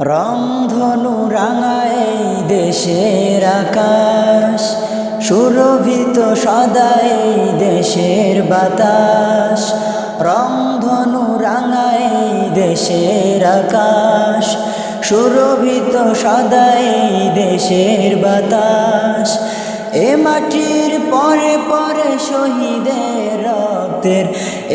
রংধনু রাঙায় দেশের আকাশ, সুরভিত সদাই দেশের বাতাস। রংধনু রাঙায় দেশের আকাশ, সুরভিত সদাই দেশের বাতাস। এ মাটির পরে পরে শহীদের রক্তের,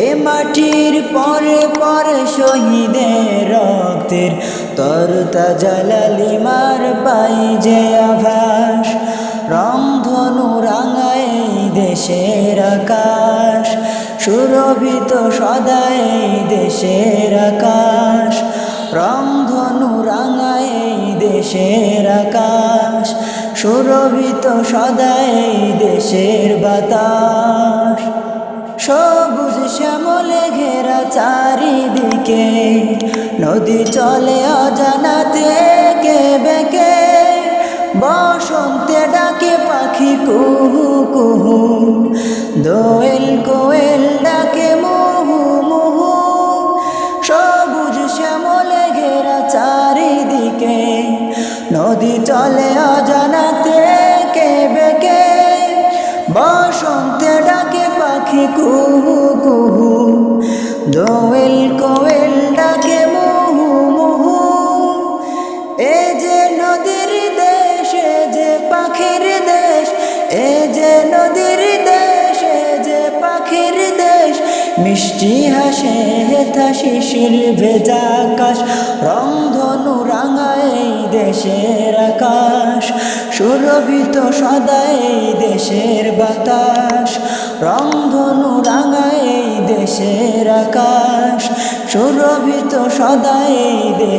এ মাটির পরে পরে শহীদের রক্তের। তর তাজালিমার পাই যে আভাস, রংধনু রাঙায় দেশের আকাশ। সুরভিত সদাই দেশের আকাশ, রংধনু রাঙায় দেশের আকাশ। সুরভিত সদাই দেশের বাতাস। সবুজ শ্যামলে ঘেরা চারিদিকে। নদী চলে অজানাতে কে বেকে। বসন্তে ডাকে পাখি কুহু কুহু। দোয়েল কোয়েল ডাকে মুহু মুহু। সবুজ শ্যামলে ঘেরা চারিদিকে। নদী চলে অজানাতে বসন্তে ডাকে পাখি কুহু কুহু। দোয়েল কোয়েল ডাকে মুহু মুহু। এ যে নদীর দেশ, এ যে পাখির দেশ, এ যে নদীর দেশ, এ যে পাখির দেশ। মিষ্টি হাসে হেথা শিশির ভেজা আকাশ, রংধনু রাঙায় দেশের আকাশ। সুরভিত সদাই দেশের বাতাস রংধনু রাঙায় দেশের আকাশ। সুরভিত সদাই বাতাস